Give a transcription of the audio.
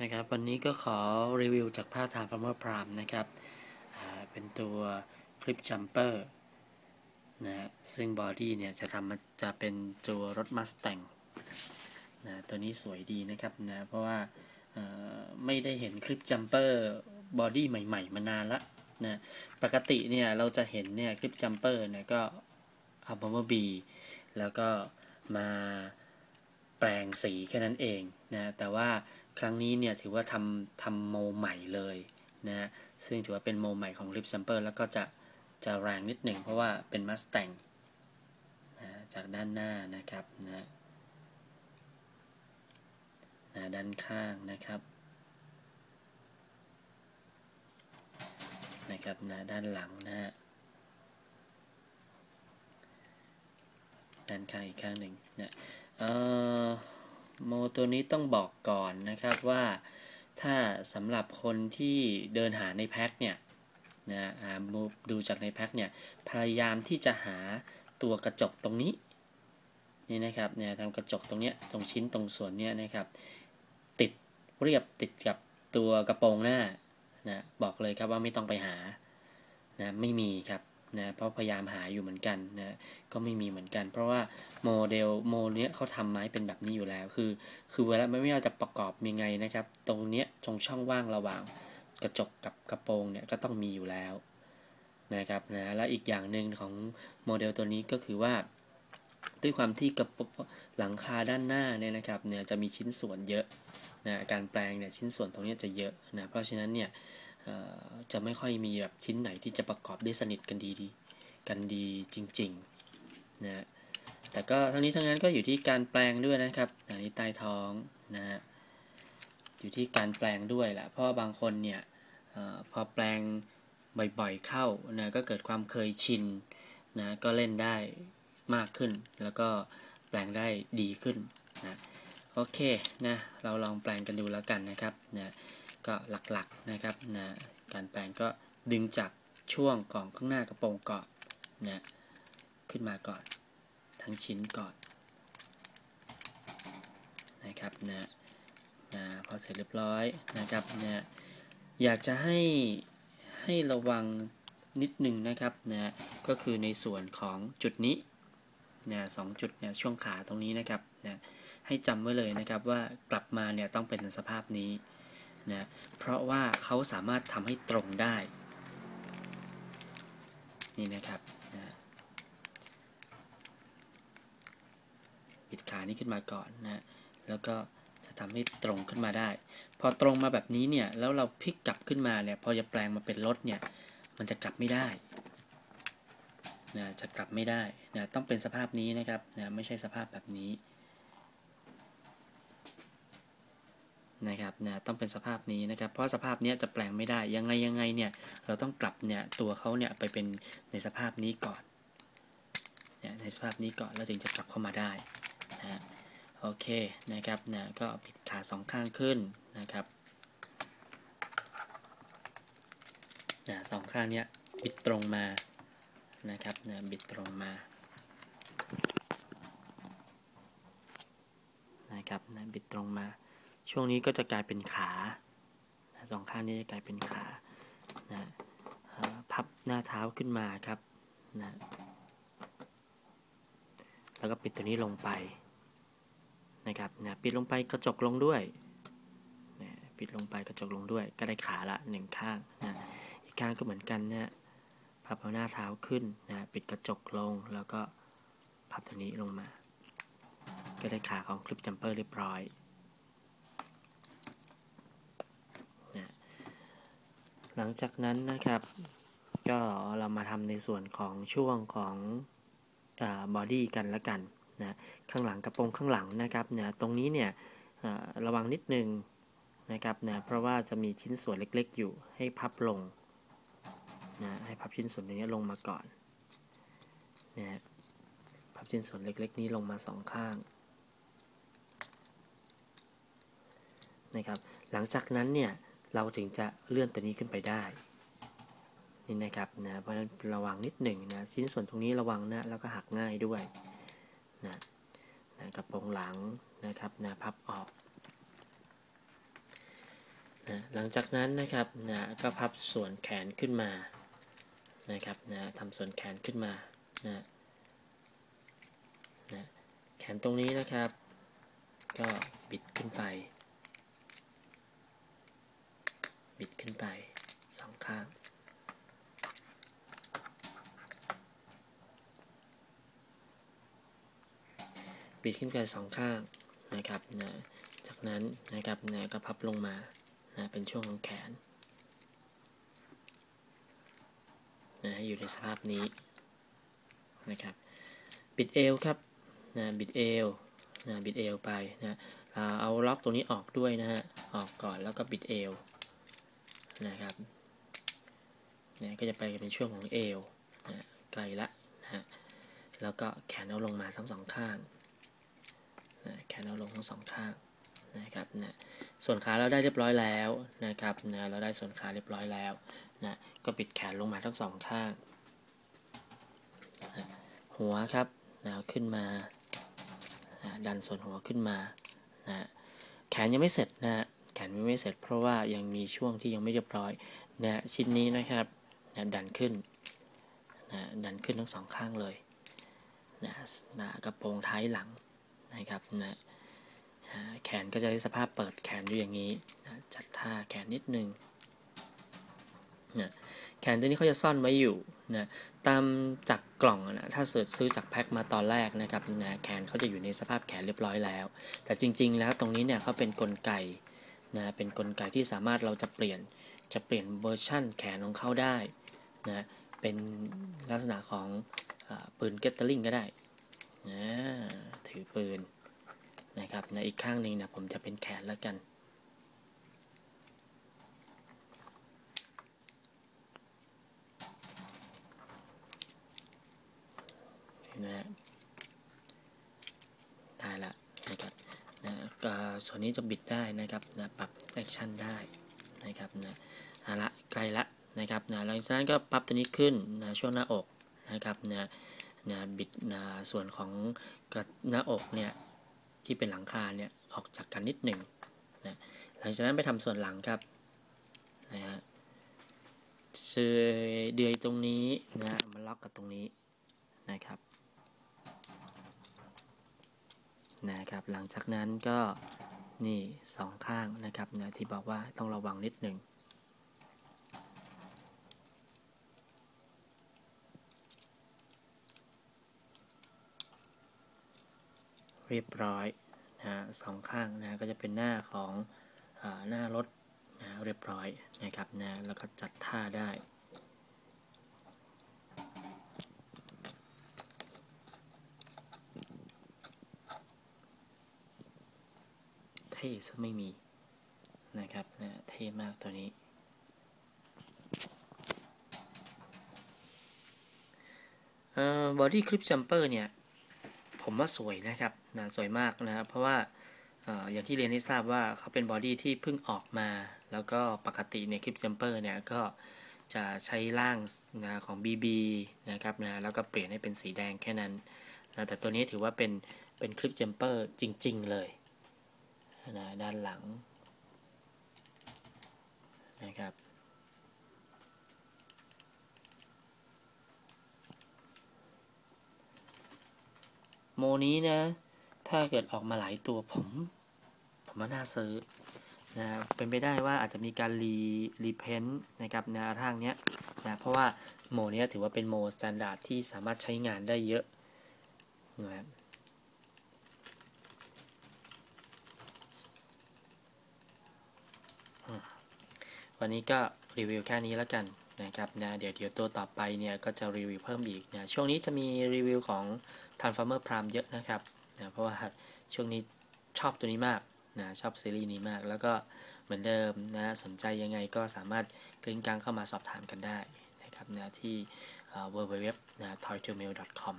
นะครับวันนี้ก็ขอรีวิวจากผ้าทางฟาร์มเมอร์พรามนะครับเป็นตัวคลิปจัมเปอร์นะซึ่งบอดี้เนี่ยจะทำมาจะเป็นตัวรถมัสแตงนะตัวนี้สวยดีนะครับนะเพราะว่าไม่ได้เห็นคลิปจัมเปอร์บอดี้ใหม่ ๆ มานานละนะปกติเนี่ยเราจะเห็นเนี่ยคลิปจัมเปอร์เนี่ยก็เอาบอมเบอร์บีแล้วก็มาแปลงสีแค่นั้นเองนะแต่ว่า ครั้งนี้เนี่ยถือว่าทำทำโมใหม่เลยนะซึ่งถือว่าเป็นโมใหม่ของ Lip Sample แล้วก็จะจะแรงนิดหนึ่งเพราะว่าเป็น Mustang นะจากด้านหน้านะครับนะนะด้านข้างนะครับนะครับนะด้านหลังนะฮะด้านข้างอีกข้างหนึ่งนะเอ่อ โมตัวนี้ต้องบอกก่อนนะครับว่าถ้าสำหรับคนที่เดินหาในแพ็คเนี่ยนะดูจากในแพ็คเนี่ยพยายามที่จะหาตัวกระจกตรงนี้นี่นะครับเนี่ยทำกระจกตรงเนี้ยตรงชิ้นตรงส่วนเนี้ยนะครับติดเรียบติดกับตัวกระโปรงหน้านะบอกเลยครับว่าไม่ต้องไปหานะไม่มีครับ นะเพราะพยายามหาอยู่เหมือนกันนะก็ไม่มีเหมือนกัน เพราะว่าโมเดลโมเนี้ยเขาทำไม้เป็นแบบนี้อยู่แล้วคือ คือเวลาไม่ว่าจะประกอบยังไงนะครับ ตรงเนี้ยตรงช่องว่างระหว่างกระจกกับกระโปรงเนี่ยก็ต้องมีอยู่แล้วนะครับนะและอีกอย่างหนึ่งของโมเดลตัวนี้ก็คือว่า ด้วยความที่กระหลังคาด้านหน้าเนี่ยนะครับเนี่ยจะมีชิ้นส่วนเยอะนะการแปลงเนี่ยชิ้นส่วนตรงนี้จะเยอะนะเพราะฉะนั้นเนี่ย จะไม่ค่อยมีแบบชิ้นไหนที่จะประกอบได้สนิทกันดีดีกันดีจริงๆนะแต่ก็ทั้งนี้ทั้งนั้นก็อยู่ที่การแปลงด้วยนะครับอันนี้ใต้ท้องนะฮะอยู่ที่การแปลงด้วยแหละเพราะบางคนเนี่ยอพอแปลงบ่อยๆเข้านะก็เกิดความเคยชินนะก็เล่นได้มากขึ้น แล้วก็แปลงได้ดีขึ้นนะโอเคนะเราลองแปลงกันดูแล้วกันนะครับนะ ก็หลักๆนะครับนะการแปลงก็ดึงจากช่วงของข้างหน้ากระโปรงก่อนนะขึ้นมาก่อนทั้งชิ้นก่อนนะครับนะนะพอเสร็จเรียบร้อยนะครับนะอยากจะให้ให้ระวังนิดหนึ่งนะครับนะก็คือในส่วนของจุดนี้นะสองจุดเนี่ยช่วงขาตรงนี้นะครับนะให้จำไว้เลยนะครับว่ากลับมาเนี่ยต้องเป็นสภาพนี้ นะเพราะว่าเขาสามารถทำให้ตรงได้ นี่นะครับนะปิดขานี้ขึ้นมาก่อนนะแล้วก็จะทำให้ตรงขึ้นมาได้ พอตรงมาแบบนี้เนี่ยแล้วเราพลิกกลับขึ้นมาเนี่ยพอจะแปลงมาเป็นรถเนี่ยมันจะกลับไม่ได้นะจะกลับไม่ได้นะต้องเป็นสภาพนี้นะครับนะไม่ใช่สภาพแบบนี้ นะครับนะต้องเป็นสภาพนี้นะครับ เพราะสภาพนี้จะแปลงไม่ได้ยังไงยังไงเนี่ยเราต้องกลับเนี่ยตัวเขาเนี่ยไปเป็นในสภาพนี้ก่อนเนี่ยในสภาพนี้ก่อนแล้วถึงจะกลับเข้ามาได้นะโอเคนะครับนะก็ปิดขาสองข้างขึ้นนะครับนะสองข้างเนี้ยบิดตรงมานะครับนะบิดตรงมานะครับนะบิดตรงมา ช่วงนี้ก็จะกลายเป็นขาสองข้างนี้จะกลายเป็นขานะพับหน้าเท้าขึ้นมาครับนะแล้วก็ปิดตัวนี้ลงไปนะครับนะปิดลงไปกระจกลงด้วยนะปิดลงไปกระจกลงด้วย ก็ได้ขาละหนึ่งข้างนะอีกข้างก็เหมือนกันนะพับเอาหน้าเท้าขึ้นนะปิดกระจกลงแล้วก็พับตัวนี้ลงมา ก็ได้ขาของคลิปจัมเปอร์เรียบร้อย หลังจากนั้นนะครับ ก็เรามาทำในส่วนของช่วงของบอดี้กันละกันนะข้างหลังกระโปรงข้างหลังนะครับเนี่ยตรงนี้เนี่ยระวังนิดนึงนะครับนะเพราะว่าจะมีชิ้นส่วนเล็กๆ อยู่ให้พับลงนะให้พับชิ้นส่วนนี้ลงมาก่อนนะพับชิ้นส่วนเล็ก ๆ นี้ลงมาสองข้างนะครับหลังจากนั้นเนี่ย เราถึงจะเลื่อนตัวนี้ขึ้นไปได้นี่นะครับนะเพราะฉะนั้นระวังนิดหนึ่งนะชิ้นส่วนตรงนี้ระวังนะแล้วก็หักง่ายด้วยนะนะกระโปรงหลังนะครับนะพับออกนะหลังจากนั้นนะครับนะก็พับส่วนแขนขึ้นมานะครับนะทำส่วนแขนขึ้นมานะนะแขนตรงนี้นะครับ ก็บิดขึ้นไป บิดขึ้นไปสองข้างบิดขึ้นไปสองข้างนะครับนะจากนั้นนะครับนะก็พับลงมานะเป็นช่วงของแขนนะอยู่ในสภาพนี้นะครับบิดเอวครับนะบิดเอวนะบิดเอวไปนะเอาล็อกตรงนี้ออกด้วยนะฮะออกก่อนแล้วก็บิดเอว นะครับเนะก็จะไปเป็นช่วงของเอวนะไกลละนะฮะแล้วก็แขนเอาลงมาทั้งสองข้างนะแขนเอาลงทั้งสองข้างนะครับนะส่วนขาเราได้เรียบร้อยแล้วนะครับนะเราได้ส่วนขาเรียบร้อยแล้วนะก็ปิดแขนลงมาทั้งสองข้างนะหัวครับนะขึ้นมานะดันส่วนหัวขึ้นมานะแขนยังไม่เสร็จนะ แขนยังไม่เสร็จ เพราะว่ายังมีช่วงที่ยังไม่เรียบร้อยนะชิ้นนี้นะครับนะดันขึ้นนะดันขึ้นทั้งสองข้างเลยนะนะกระโปรงท้ายหลังนะครับนะแขนก็จะได้สภาพเปิดแขนอยู่อย่างนี้นะจัดท่าแขนนิดนึงนะแขนตัวนี้เขาจะซ่อนไว้อยู่นะตามจากกล่องนะถ้าเสิร์ชซื้อจากแพ็คมาตอนแรกนะครับนะแขนเขาจะอยู่ในสภาพแขนเรียบร้อยแล้ว แต่จริง ๆ แล้วตรงนี้เนี่ยเขาเป็นนกลไก นะเป็นนกลไกที่สามารถเราจะเปลี่ยนจะเปลี่ยนเวอร์ชั่นแขนของเขาได้นะเป็นลักษณะของอปืนเกตเตอร์ลิงก็ได้นะถือปืนนะครับในอีกข้างหนึ่งนี่ยผมจะเป็นแขนแล้วกันนะได้ละนะครับนะก็ ส่วนนี้จะบิดได้นะครับนะปรับแอคชั่นได้นะครับนะเอาละไกล้ละนะครับนะหลังจากนั้นก็ปรับตัวนี้ขึ้นนะช่วงหน้าอกนะครับนะนะบิดนะส่วนของหน้าอกเนี่ยที่เป็นหลังคาเนี่ยออกจากกันนิดหนึ่งนะหลังจากนั้นไปทำส่วนหลังครับนะฮะเชือเดือยตรงนี้นะมาล็อกกับตรงนี้นะครับ นะครับ หลังจากนั้นก็นี่สองข้างนะครับนะที่บอกว่าต้องระวังนิดหนึ่งเรียบร้อยนะสองข้างนะก็จะเป็นหน้าของอหน้ารถนะเรียบร้อยนะครับนะแล้วก็จัดท่าได้ เท่ซะไม่มีนะครับนะเท่มากตัวนี้บอดี้คลิปจัมเปอร์เนี่ย ผมว่าสวยนะครับนะสวยมากนะครับเพราะว่าอย่างที่เรียนให้ทราบว่าเขาเป็นบอดี้ที่เพิ่งออกมา แล้วก็ปกติเนี่ยคลิปจัมเปอร์เนี่ยก็จะใช้ร่างนะของ BB นะครับนะแล้วก็เปลี่ยนให้เป็นสีแดงแค่นั้นนะแต่ตัวนี้ถือว่าเป็นเป็นคลิปจัมเปอร์จริง ๆ เลย นะด้านหลังนะครับโมนี้นะ ถ้าเกิดออกมาหลายตัวผม ผมว่าน่าซื้อนะเป็นไปได้ว่าอาจจะมีการรีรีเพนต์นะครับในทางเนี้ยนะเพราะว่าโมนี้ถือว่าเป็นโมสแตนดาร์ดที่สามารถใช้งานได้เยอะนะครับ วันนี้ก็รีวิวแค่นี้แล้วกันนะครับนะเดี๋ยวเดี๋ยวตัวต่อไปเนี่ยก็จะรีวิวเพิ่มอีกนะช่วงนี้จะมีรีวิวของ Transformer Prime เยอะนะครับนะเพราะว่าช่วงนี้ชอบตัวนี้มากนะชอบซีรีส์นี้มาก แล้วก็เหมือนเดิมนะสนใจยังไงก็สามารถกลิ้งกลางเข้ามาสอบถามกันได้นะครับนะที่ www.toytomail.com